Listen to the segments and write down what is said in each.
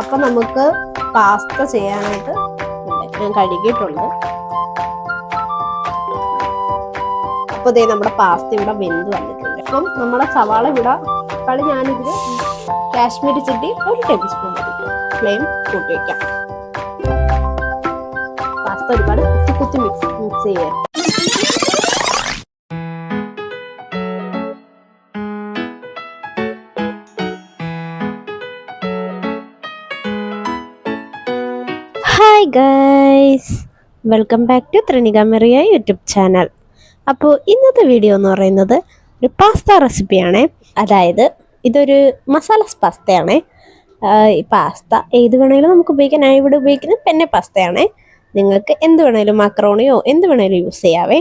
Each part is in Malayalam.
അപ്പൊ നമുക്ക് പാസ്ത ചെയ്യാനായിട്ട് ഞാൻ കഴുകിയിട്ടുണ്ട്. അപ്പൊ ഇതേ നമ്മുടെ പാസ്ത ഇവിടെ വെന്ത് വന്നിട്ടുണ്ട്. അപ്പം നമ്മുടെ സവാള ഇവിടെ കളി ഞാനിതിൽ കാശ്മീരി ചില്ലി ഒരു ടേബിൾ സ്പൂൺ ഫ്ലെയിം കൂട്ടി വയ്ക്കാം പാസ്ത ഒരുപാട് കുത്തി കുത്തി മിക്സ് മിക്സ് ചെയ്യാം hi guys welcome back to ത്രിനിക മെറിയ യൂട്യൂബ് ചാനൽ അപ്പോൾ ഇന്നത്തെ വീഡിയോ എന്ന് പറയുന്നത് ഒരു പാസ്ത റെസിപ്പിയാണ് അതായത് ഇതൊരു മസാല പാസ്തയാണ് ഈ പാസ്ത ഏത് വേണമെങ്കിലും നമുക്ക് ഉപയോഗിക്കാൻ ഞാൻ ഇവിടെ ഉപയോഗിക്കുന്നത് പെന്നെ പാസ്തയാണ് നിങ്ങൾക്ക് എന്ത് വേണമെങ്കിലും മക്രോണിയോ എന്ത് വേണമെങ്കിലും യൂസ് ചെയ്യാവേ.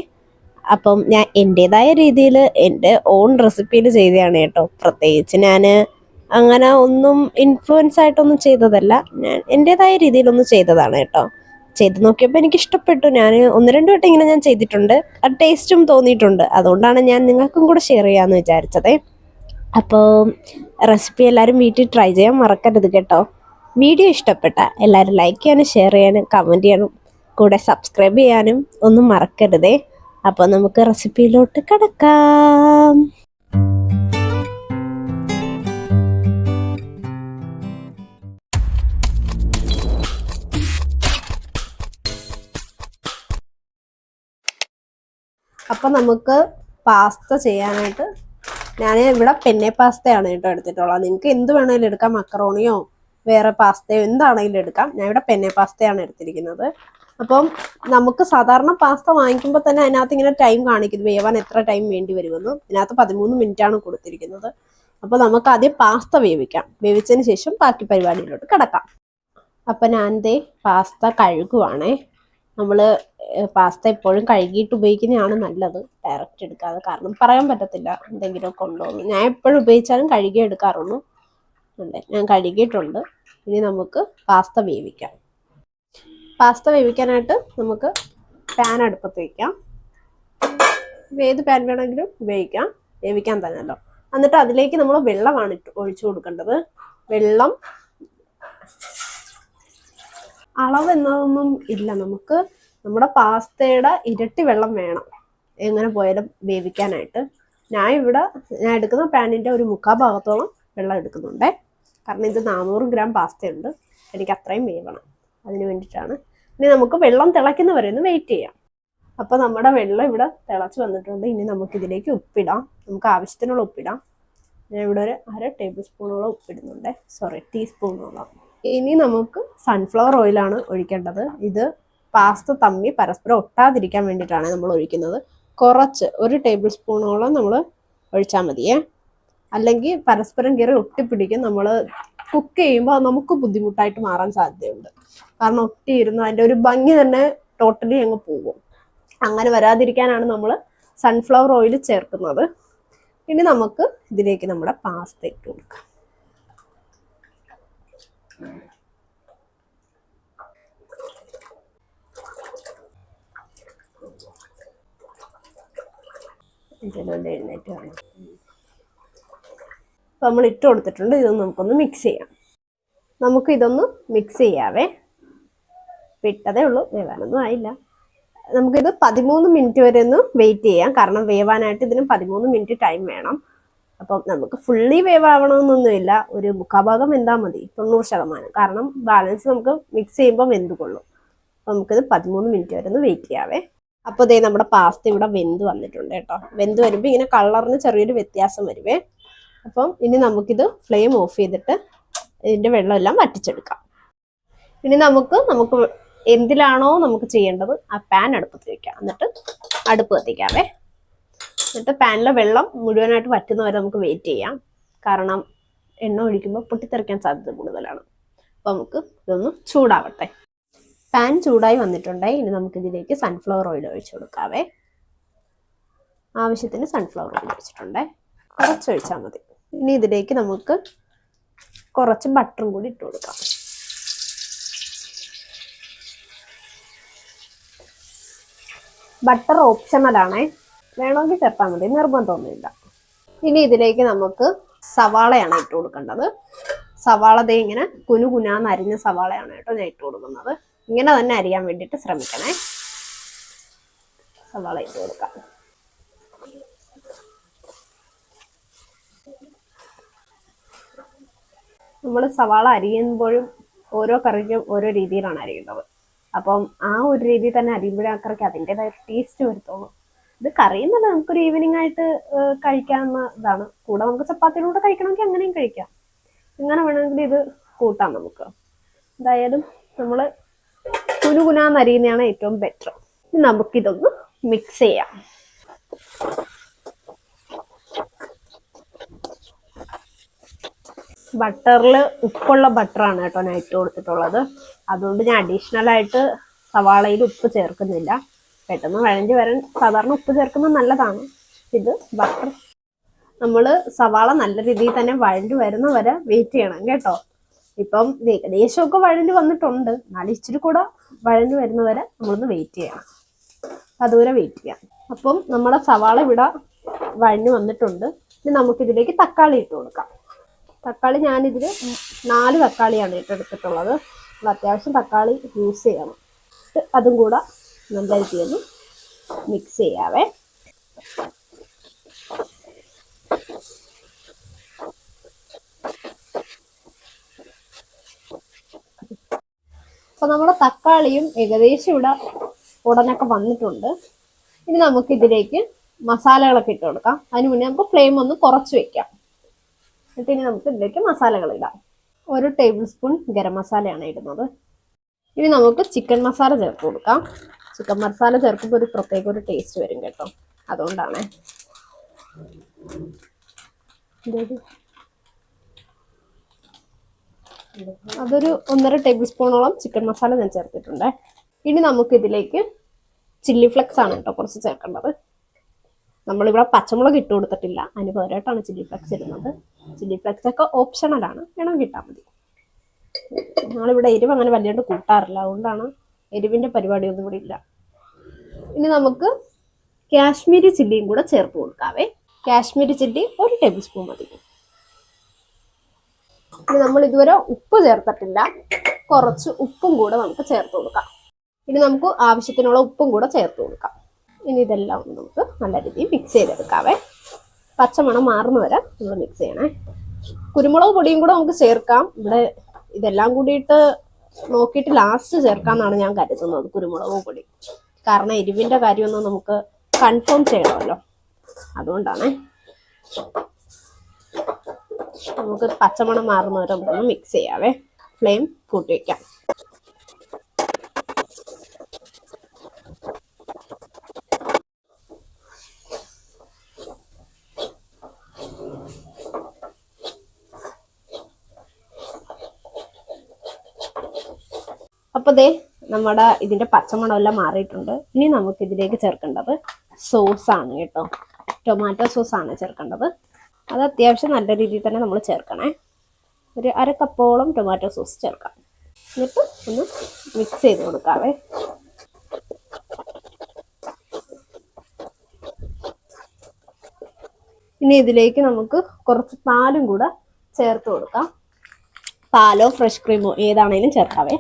അപ്പം ഞാൻ എന്റെതായ രീതിയിൽ എന്റെ ഓൺ റെസിപ്പിയിൽ ചെയ്തതാണ് കേട്ടോ. പ്രത്യേകിച്ച് ഞാൻ അങ്ങനെ ഒന്നും ഇൻഫ്ലുവൻസ് ആയിട്ടൊന്നും ചെയ്തതല്ല. ഞാൻ എന്റെതായ രീതിയിലൊന്നും ചെയ്തതാണ് കേട്ടോ. ചെയ്ത് നോക്കിയപ്പോൾ എനിക്ക് ഇഷ്ടപ്പെട്ടു ഞാൻ ഒന്ന് രണ്ട് വട്ടം ഇങ്ങനെ ഞാൻ ചെയ്തിട്ടുണ്ട്. ആ ടേസ്റ്റും തോന്നിയിട്ടുണ്ട്. അതുകൊണ്ടാണ് ഞാൻ നിങ്ങൾക്കും കൂടെ ഷെയർ ചെയ്യാമെന്ന് വിചാരിച്ചത്. അപ്പോൾ റെസിപ്പി എല്ലാവരും വീട്ടിൽ ട്രൈ ചെയ്യാൻ മറക്കരുത് കേട്ടോ. വീഡിയോ ഇഷ്ടപ്പെട്ട എല്ലാവരും ലൈക്ക് ചെയ്യാനും ഷെയർ ചെയ്യാനും കമന്റ് ചെയ്യാനും കൂടെ സബ്സ്ക്രൈബ് ചെയ്യാനും ഒന്നും മറക്കരുതേ. അപ്പോൾ നമുക്ക് റെസിപ്പിയിലോട്ട് കിടക്കാം. അപ്പം നമുക്ക് പാസ്ത ചെയ്യാനായിട്ട് ഞാൻ ഇവിടെ പെന്നെ പാസ്തയാണ് കേട്ടോ എടുത്തിട്ടുള്ളത്. നിങ്ങൾക്ക് എന്ത് വേണമെങ്കിലും എടുക്കാം. മക്കറോണിയോ വേറെ പാസ്തയോ എന്താണെങ്കിലും എടുക്കാം. ഞാൻ ഇവിടെ പെന്നെ പാസ്തയാണ് എടുത്തിരിക്കുന്നത്. അപ്പം നമുക്ക് സാധാരണ പാസ്ത വാങ്ങിക്കുമ്പോൾ തന്നെ അതിനകത്ത് ഇങ്ങനെ ടൈം കാണിക്കുന്നു. വേവാൻ എത്ര ടൈം വേണ്ടി വരുമെന്ന്. ഇതിനകത്ത് പതിമൂന്ന് മിനിറ്റ് ആണ് കൊടുത്തിരിക്കുന്നത്. അപ്പോൾ നമുക്ക് ആദ്യം പാസ്ത വേവിക്കാം. വേവിച്ചതിന് ശേഷം ബാക്കി പരിപാടിയിലോട്ട് കിടക്കാം. അപ്പം ഞാൻ ദേ പാസ്ത കഴുകുവാണേ. നമ്മൾ പാസ്ത എപ്പോഴും കഴുകിയിട്ട് ഉപയോഗിക്കുന്നതാണ് നല്ലത്. ഡയറക്റ്റ് എടുക്കാതെ. കാരണം പറയാൻ പറ്റത്തില്ല എന്തെങ്കിലും ഉണ്ടോ ഞാൻ എപ്പോഴും ഉപയോഗിച്ചാലും കഴുകി എടുക്കാറുള്ളൂ. ഉണ്ട് ഞാൻ കഴുകിയിട്ടുണ്ട്. ഇനി നമുക്ക് പാസ്ത വേവിക്കാം. പാസ്ത വേവിക്കാനായിട്ട് നമുക്ക് പാൻ അടുപ്പത്ത് വയ്ക്കാം ഏത് പാൻ വേണമെങ്കിലും ഉപയോഗിക്കാം. വേവിക്കാൻ തന്നെയല്ലോ. എന്നിട്ട് അതിലേക്ക് നമ്മൾ വെള്ളമാണ് ഒഴിച്ചു കൊടുക്കേണ്ടത്. വെള്ളം അളവ് എന്നതൊന്നും ഇല്ല. നമുക്ക് നമ്മുടെ പാസ്തയുടെ ഇരട്ടി വെള്ളം വേണം. എങ്ങനെ പോയാലും വേവിക്കാനായിട്ട്. ഞാൻ ഇവിടെ ഞാൻ എടുക്കുന്ന പാനിന്റെ ഒരു മുക്കാ ഭാഗത്തോളം വെള്ളം എടുക്കുന്നുണ്ടേ. കാരണം ഇത് നാനൂറ് ഗ്രാം പാസ്തയുണ്ട്. എനിക്ക് അത്രയും വേവണം. അതിന് വേണ്ടിയിട്ടാണ്. ഇനി നമുക്ക് വെള്ളം തിളയ്ക്കുന്ന വരെ ഒന്ന് വെയിറ്റ് ചെയ്യാം. അപ്പോൾ നമ്മുടെ വെള്ളം ഇവിടെ തിളച്ച് വന്നിട്ടുണ്ട്. ഇനി നമുക്ക് ഇതിലേക്ക് ഉപ്പിടാം. നമുക്ക് ആവശ്യത്തിനുള്ള ഉപ്പിടാം. ഞാൻ ഇവിടെ ഒരു അര ടേബിൾ സ്പൂണോളം ഉപ്പിടുന്നുണ്ട്. സോറി ടീസ്പൂണോളം ഇനി നമുക്ക് സൺഫ്ലവർ ഓയിലാണ് ഒഴിക്കേണ്ടത്. ഇത് പാസ്ത തമ്മി പരസ്പരം ഒട്ടാതിരിക്കാൻ വേണ്ടിയിട്ടാണ് നമ്മൾ ഒഴിക്കുന്നത്. കുറച്ച് ഒരു ടേബിൾ സ്പൂണോളം നമ്മൾ ഒഴിച്ചാൽ മതിയേ. അല്ലെങ്കിൽ പരസ്പരം കയറി ഒട്ടിപ്പിടിക്കും. നമ്മൾ കുക്ക് ചെയ്യുമ്പോൾ നമുക്ക് ബുദ്ധിമുട്ടായിട്ട് മാറാൻ സാധ്യതയുണ്ട്. കാരണം ഒട്ടിയിരുന്ന് അതിന്റെ ഒരു ഭംഗി തന്നെ ടോട്ടലി അങ്ങ് പോകും. അങ്ങനെ വരാതിരിക്കാനാണ് നമ്മൾ സൺഫ്ലവർ ഓയിൽ ചേർക്കുന്നത്. ഇനി നമുക്ക് ഇതിലേക്ക് നമ്മുടെ പാസ്ത ഇട്ട് കൊടുക്കാം. നമ്മൾ ഇട്ട് കൊടുത്തിട്ടുണ്ട്. ഇതൊന്ന് നമുക്കൊന്ന് മിക്സ് ചെയ്യാം. നമുക്ക് ഇതൊന്ന് മിക്സ് ചെയ്യാവേ. വിട്ടതേ ഉള്ളൂ. വേവാനൊന്നും ആയില്ല. നമുക്കിത് പതിമൂന്ന് മിനിറ്റ് വരെ ഒന്ന് വെയിറ്റ് ചെയ്യാം. കാരണം വേവാനായിട്ട് ഇതിന് പതിമൂന്ന് മിനിറ്റ് ടൈം വേണം. അപ്പം നമുക്ക് ഫുള്ളി വേവ് ആവണമെന്നൊന്നുമില്ല. ഒരു മുക്കാഭാഗം വെന്താൽ മതി. തൊണ്ണൂറ് ശതമാനം. കാരണം ബാലൻസ് നമുക്ക് മിക്സ് ചെയ്യുമ്പോൾ വെന്ത് കൊള്ളും അപ്പം നമുക്കിത് പതിമൂന്ന് മിനിറ്റ് വരെ ഒന്ന് വെയിറ്റ് ചെയ്യാവേ. അപ്പോൾ ഇതേ നമ്മുടെ പാസ്ത ഇവിടെ വെന്ത് വന്നിട്ടുണ്ട് കേട്ടോ. വെന്ത് വരുമ്പോൾ ഇങ്ങനെ കളറിന് ചെറിയൊരു വ്യത്യാസം വരുവേ. അപ്പം ഇനി നമുക്കിത് ഫ്ലെയിം ഓഫ് ചെയ്തിട്ട് ഇതിന്റെ വെള്ളമെല്ലാം വറ്റിച്ചെടുക്കാം. ഇനി നമുക്ക് നമുക്ക് എന്തിലാണോ നമുക്ക് ചെയ്യേണ്ടത് ആ പാൻ അടുപ്പത്ത് വെക്കാം എന്നിട്ട് അടുപ്പ് കത്തിക്കാവേ. എന്നിട്ട് പാനിലെ വെള്ളം മുഴുവനായിട്ട് വറ്റുന്നവരെ നമുക്ക് വെയിറ്റ് ചെയ്യാം. കാരണം എണ്ണ ഒഴിക്കുമ്പോൾ പൊട്ടിത്തെറിക്കാൻ സാധ്യത കൂടുതലാണ്. അപ്പോൾ നമുക്ക് ഇതൊന്ന് ചൂടാവട്ടെ. പാൻ ചൂടായി വന്നിട്ടുണ്ട്. ഇനി നമുക്ക് ഇതിലേക്ക് സൺഫ്ലവർ ഓയിൽ ഒഴിച്ചു കൊടുക്കാവേ. ആവശ്യത്തിന് സൺഫ്ലവർ ഓയിൽ ഒഴിച്ചിട്ടുണ്ട്. കുറച്ച് ഒഴിച്ചാൽ മതി. ഇനി ഇതിലേക്ക് നമുക്ക് കുറച്ച് ബട്ടറും കൂടി ഇട്ട് കൊടുക്കാം. ബട്ടർ ഓപ്ഷണലാണേ വേണമെങ്കിൽ ചേർത്താൽ മതി. നിർബന്ധമൊന്നുമില്ല. ഇനി ഇതിലേക്ക് നമുക്ക് സവാളയാണ് ഇട്ട് കൊടുക്കേണ്ടത്. സവാള ദേ ഇങ്ങനെ കുനു കുനാന്ന് അരിഞ്ഞ സവാളയാണ് കേട്ടോ ഞാൻ ഇട്ട് കൊടുക്കുന്നത്. ഇങ്ങനെ തന്നെ അരിയാൻ വേണ്ടിയിട്ട് ശ്രമിക്കണേ. സവാള ഇട്ട് കൊടുക്കാം. നമ്മൾ സവാള അരിയുമ്പോഴും ഓരോ കറിക്കും ഓരോ രീതിയിലാണ് അരിയേണ്ടത് അപ്പം ആ ഒരു രീതിയിൽ തന്നെ അരിയുമ്പോഴേ ആ കറിക്ക് അതിന്റെതായ ടേസ്റ്റ് വരുത്തുള്ളൂ. ഇത് കറി എന്നല്ല നമുക്കൊരു ഈവനിങ് ആയിട്ട് കഴിക്കാവുന്ന ഇതാണ്. കൂടെ നമുക്ക് ചപ്പാത്തിയിലൂടെ കഴിക്കണമെങ്കിൽ അങ്ങനെയും കഴിക്കാം. ഇങ്ങനെ വേണമെങ്കിൽ ഇത് കൂട്ടാം നമുക്ക്. എന്തായാലും നമ്മൾ കുനുകുനാന്ന് അരിയുന്നതാണ് ഏറ്റവും ബെറ്റർ നമുക്കിതൊന്ന് മിക്സ് ചെയ്യാം. ബട്ടറിൽ ഉപ്പുള്ള ബട്ടറാണ് കേട്ടോ ഞാൻ ഇട്ട് കൊടുത്തിട്ടുള്ളത്. അതുകൊണ്ട് ഞാൻ അഡീഷണൽ ആയിട്ട് സവാളയിൽ ഉപ്പ് ചേർക്കുന്നില്ല. പെട്ടെന്ന് വഴഞ്ഞു വരാൻ സാധാരണ ഉപ്പ് ചേർക്കുന്നത് നല്ലതാണ്. ഇത് ബട്ടർ നമ്മൾ സവാള നല്ല രീതിയിൽ തന്നെ വഴഞ്ഞു വരുന്ന വരെ വെയിറ്റ് ചെയ്യണം കേട്ടോ. ഇപ്പം ഏകദേശമൊക്കെ വഴഞ്ഞു വന്നിട്ടുണ്ട്. എന്നാലും ഇച്ചിരി കൂടെ വഴഞ്ഞു വരുന്ന വരെ നമ്മളൊന്ന് വെയിറ്റ് ചെയ്യണം. അതുവരെ വെയിറ്റ് ചെയ്യാം. അപ്പം നമ്മുടെ സവാള ഇവിടെ വഴഞ്ഞു വന്നിട്ടുണ്ട്. ഇനി നമുക്കിതിലേക്ക് തക്കാളി ഇട്ട് കൊടുക്കാം. തക്കാളി ഞാനിതിൽ നാല് തക്കാളിയാണ് ഇട്ടെടുത്തിട്ടുള്ളത് നമ്മൾ അത്യാവശ്യം തക്കാളി യൂസ് ചെയ്യണം. അതും കൂടെ ഒന്ന് മിക്സ് ചെയ്യാവേ. അപ്പൊ നമ്മുടെ തക്കാളിയും ഏകദേശം ഇവിടെ ഉടനൊക്കെ വന്നിട്ടുണ്ട്. ഇനി നമുക്ക് ഇതിലേക്ക് മസാലകളൊക്കെ ഇട്ട് കൊടുക്കാം. അതിന് മുന്നേ നമുക്ക് ഫ്ലെയിം ഒന്ന് കുറച്ച് വെക്കാം. എന്നിട്ട് ഇനി നമുക്ക് ഇതിലേക്ക് മസാലകൾ ഇടാം. ഒരു ടേബിൾ സ്പൂൺ ഗരം മസാലയാണ് ഇടുന്നത്. ഇനി നമുക്ക് ചിക്കൻ മസാല ചേർത്ത് കൊടുക്കാം. ചിക്കൻ മസാല ചേർക്കുമ്പോൾ ഒരു പ്രത്യേക ഒരു ടേസ്റ്റ് വരും കേട്ടോ. അതുകൊണ്ടാണ്? അതൊരു ഒന്നര ടേബിൾ സ്പൂണോളം ചിക്കൻ മസാല ഞാൻ ചേർത്തിട്ടുണ്ട്. ഇനി നമുക്ക് ഇതിലേക്ക് ചില്ലി ഫ്ലെക്സ് ആണ് കേട്ടോ കുറച്ച് ചേർക്കേണ്ടത്. നമ്മളിവിടെ പച്ചമുളക് ഇട്ട് കൊടുത്തിട്ടില്ല. അതിന് പകരമായിട്ടാണ് ചില്ലി ഫ്ലെക്സ് ഇടുന്നത്. ചില്ലി ഫ്ലെക്സ് ഒക്കെ ഓപ്ഷണലാണ് വേണമെങ്കിൽ കിട്ടാൻ മതി. ഞങ്ങളിവിടെ എരിവ് അങ്ങനെ വലിയ കൂട്ടാറില്ല. അതുകൊണ്ടാണ് എരിവിന്റെ പരിപാടിയൊന്നും കൂടി ഇല്ല. ഇനി നമുക്ക് കാശ്മീരി ചില്ലിയും കൂടെ ചേർത്ത് കൊടുക്കാവേ. കാശ്മീരി ചില്ലി ഒരു ടേബിൾ സ്പൂൺ മതി. ഇനി നമ്മൾ ഇതുവരെ ഉപ്പ് ചേർത്തിട്ടില്ല. കുറച്ച് ഉപ്പും കൂടെ നമുക്ക് ചേർത്ത് കൊടുക്കാം. ഇനി നമുക്ക് ആവശ്യത്തിനുള്ള ഉപ്പും കൂടെ ചേർത്ത് കൊടുക്കാം. ഇനി ഇതെല്ലാം നമുക്ക് നല്ല രീതിയിൽ മിക്സ് ചെയ്തെടുക്കാവേ. പച്ചമണം മാറുന്ന വരെ നമ്മൾ മിക്സ് ചെയ്യണേ. കുരുമുളക് പൊടിയും കൂടെ നമുക്ക് ചേർക്കാം. ഇവിടെ ഇതെല്ലാം കൂടിയിട്ട് നോക്കിയിട്ട് ലാസ്റ്റ് ചേർക്കാമെന്നാണ് ഞാൻ കരുതുന്നത് കുരുമുളകും പൊടി. കാരണം എരിവിന്റെ കാര്യമൊന്നും നമുക്ക് കൺഫേം ചെയ്യണമല്ലോ. അതുകൊണ്ടാണ്. നമുക്ക് പച്ചമണം മാറുന്നവരൊന്നും വരെ നമുക്കൊന്ന് മിക്സ് ചെയ്യാവേ. ഫ്ലെയിം കൂട്ടി വയ്ക്കാം അപ്പൊ ദേ നമ്മുടെ ഇതിന്റെ പച്ചമണം എല്ലാം മാറിയിട്ടുണ്ട്. ഇനി നമുക്ക് ഇതിലേക്ക് ചേർക്കേണ്ടത് സോസ് ആണ് കേട്ടോ. ടൊമാറ്റോ സോസ് ആണ് ചേർക്കേണ്ടത്. അത് അത്യാവശ്യം നല്ല രീതിയിൽ തന്നെ നമ്മൾ ചേർക്കണേ. ഒരു അര കപ്പോളം ടൊമാറ്റോ സോസ് ചേർക്കാം. എന്നിട്ട് ഒന്ന് മിക്സ് ചെയ്ത് കൊടുക്കാവേ. ഇനി ഇതിലേക്ക് നമുക്ക് കുറച്ച് പാലും കൂടെ ചേർത്ത് കൊടുക്കാം. പാലോ ഫ്രഷ് ക്രീമോ ഏതാണേലും ചേർക്കാവേ.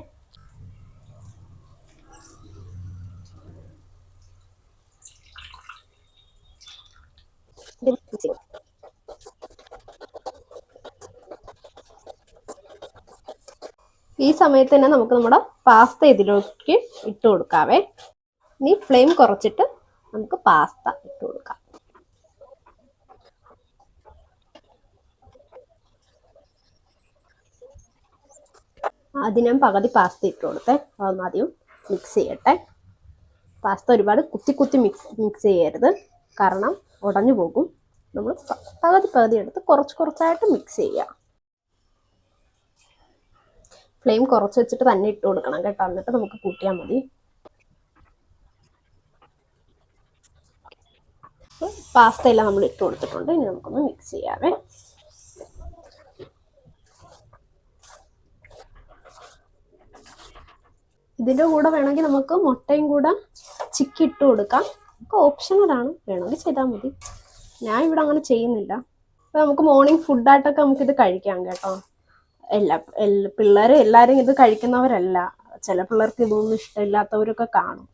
ഈ സമയത്ത് തന്നെ നമുക്ക് നമ്മുടെ പാസ്ത ഇതിലേക്ക് ഇട്ട് കൊടുക്കാവേ. ഇനി ഫ്ലെയിം കുറച്ചിട്ട് നമുക്ക് പാസ്ത ഇട്ട് കൊടുക്കാം. ആദ്യം ഞാൻ പകുതി പാസ്ത ഇട്ട് കൊടുത്തേ. അതൊന്ന് ആദ്യം മിക്സ് ചെയ്യട്ടെ. പാസ്ത ഒരുപാട് കുത്തി കുത്തി മിക്സ് മിക്സ് ചെയ്യരുത്. കാരണം ഉടഞ്ഞു പോകും. നമ്മൾ പകുതി പകുതി എടുത്ത് കുറച്ച് കുറച്ചായിട്ട് മിക്സ് ചെയ്യുക. ഫ്ലെയിം കുറച്ച് വെച്ചിട്ട് തന്നെ ഇട്ട് കൊടുക്കണം കേട്ടോ. എന്നിട്ട് നമുക്ക് കൂട്ടിയാൽ മതി. പാസ്ത എല്ലാം നമ്മൾ ഇട്ട് കൊടുത്തിട്ടുണ്ട്. ഇനി നമുക്കൊന്ന് മിക്സ് ചെയ്യാവേ. ഇതിന്റെ കൂടെ വേണമെങ്കിൽ നമുക്ക് മുട്ടയും കൂടെ ചിക്കി ഇട്ട് കൊടുക്കാം. നമുക്ക് ഓപ്ഷണലാണ് വേണമെങ്കിൽ ചെയ്താൽ മതി. ഞാൻ ഇവിടെ അങ്ങനെ ചെയ്യുന്നില്ല. അപ്പോൾ നമുക്ക് മോർണിംഗ് ഫുഡായിട്ടൊക്കെ നമുക്കിത് കഴിക്കാം കേട്ടോ. എല്ലാ പിള്ളേർ എല്ലാവരും ഇത് കഴിക്കുന്നവരല്ല. ചില പിള്ളേർക്ക് ഇതൊന്നും ഇഷ്ടമില്ലാത്തവരൊക്കെ കാണും.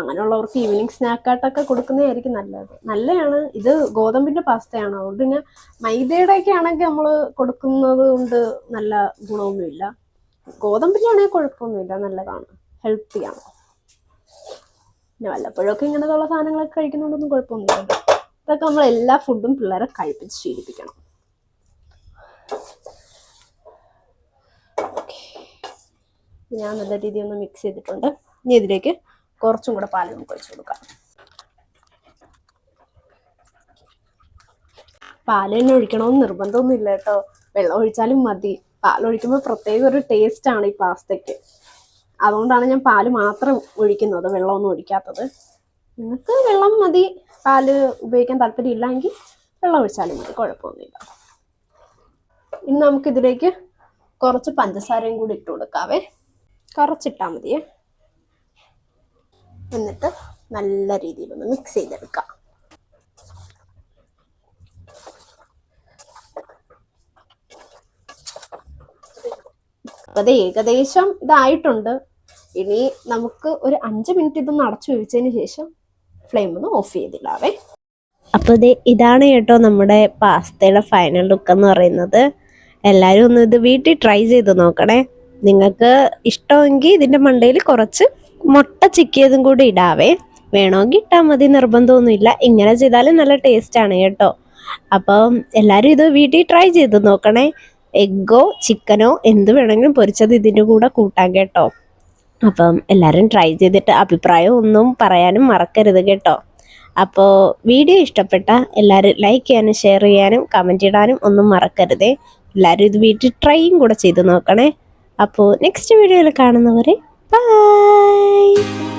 അങ്ങനെയുള്ളവർക്ക് ഈവനിങ് സ്നാക്കായിട്ടൊക്കെ കൊടുക്കുന്നതായിരിക്കും നല്ലത്. നല്ലതാണ് ഇത് ഗോതമ്പിന്റെ പാസ്തയാണ്. അതുകൊണ്ട് പിന്നെ മൈദയുടെ ഒക്കെ ആണെങ്കിൽ നമ്മൾ കൊടുക്കുന്നത് കൊണ്ട് നല്ല ഗുണമൊന്നുമില്ല. ഗോതമ്പിന്റെ ആണെങ്കിൽ കുഴപ്പമൊന്നുമില്ല. നല്ലതാണ്. ഹെൽത്തിയാണ് പിന്നെ വല്ലപ്പോഴൊക്കെ ഇങ്ങനത്തുള്ള സാധനങ്ങളൊക്കെ കഴിക്കുന്നതുകൊണ്ടൊന്നും കുഴപ്പമൊന്നുമില്ല. ഇതൊക്കെ നമ്മൾ എല്ലാ ഫുഡും പിള്ളേരെ കഴിപ്പിച്ച് ശീലിപ്പിക്കണം. ഞാൻ നല്ല രീതിയിൽ ഒന്ന് മിക്സ് ചെയ്തിട്ടുണ്ട്. ഇനി ഇതിലേക്ക് കുറച്ചും കൂടെ പാൽ നമുക്ക് ഒഴിച്ചു കൊടുക്കാം. പാൽ തന്നെ ഒഴിക്കണമെന്ന് നിർബന്ധമൊന്നുമില്ല കേട്ടോ. വെള്ളം ഒഴിച്ചാലും മതി. പാൽ ഒഴിക്കുമ്പോൾ പ്രത്യേക ഒരു ടേസ്റ്റ് ആണ് ഈ പാസ്തയ്ക്ക്. അതുകൊണ്ടാണ് ഞാൻ പാൽ മാത്രം ഒഴിക്കുന്നത് വെള്ളമൊന്നും ഒഴിക്കാത്തത്. നിങ്ങൾക്ക് വെള്ളം മതി പാൽ ഉപയോഗിക്കാൻ താല്പര്യം ഇല്ലെങ്കിൽ വെള്ളം ഒഴിച്ചാലും മതി കുഴപ്പമൊന്നുമില്ല. ഇനി നമുക്കിതിലേക്ക് കുറച്ച് പഞ്ചസാരയും കൂടി ഇട്ട് കൊടുക്കാവേ. കുറച്ചിട്ടാൽ മതിയേ. എന്നിട്ട് നല്ല രീതിയിൽ ഒന്ന് മിക്സ് ചെയ്തെടുക്കാം. അത് ഏകദേശം ഇതായിട്ടുണ്ട്. ഇനി നമുക്ക് ഒരു അഞ്ച് മിനിറ്റ് ഇതൊന്ന് അടച്ചു വെച്ചതിന് ശേഷം ഫ്ലെയിം ഒന്ന് ഓഫ് ചെയ്തിടാവേ. അപ്പോൾ ഇത് ഇതാണ് കേട്ടോ നമ്മുടെ പാസ്തയുടെ ഫൈനൽ ലുക്ക് എന്ന് പറയുന്നത്. എല്ലാവരും ഒന്ന് ഇത് വീട്ടിൽ ട്രൈ ചെയ്ത് നോക്കണേ. നിങ്ങൾക്ക് ഇഷ്ടമെങ്കിൽ ഇതിന്റെ മണ്ടയിൽ കുറച്ച് മുട്ട ചിക്കിയതും കൂടി ഇടാവേ. വേണമെങ്കിൽ ഇട്ടാൽ മതി നിർബന്ധമൊന്നുമില്ല. ഇങ്ങനെ ചെയ്താലും നല്ല ടേസ്റ്റ് ആണ് കേട്ടോ. അപ്പം എല്ലാവരും ഇത് വീട്ടിൽ ട്രൈ ചെയ്ത് നോക്കണേ. എഗ്ഗോ ചിക്കനോ എന്ത് വേണമെങ്കിലും പൊരിച്ചത് ഇതിന്റെ കൂടെ കൂട്ടാം കേട്ടോ. അപ്പം എല്ലാവരും ട്രൈ ചെയ്തിട്ട് അഭിപ്രായം ഒന്നും പറയാനും മറക്കരുത് കേട്ടോ. അപ്പോൾ വീഡിയോ ഇഷ്ടപ്പെട്ട എല്ലാവരും ലൈക്ക് ചെയ്യാനും ഷെയർ ചെയ്യാനും കമന്റ് ഇടാനും ഒന്നും മറക്കരുതേ. എല്ലാവരും ഇത് വീട്ടിൽ ട്രൈയും കൂടെ ചെയ്ത് നോക്കണേ. അപ്പോൾ നെക്സ്റ്റ് വീഡിയോയിൽ കാണുന്നവരെ ബൈ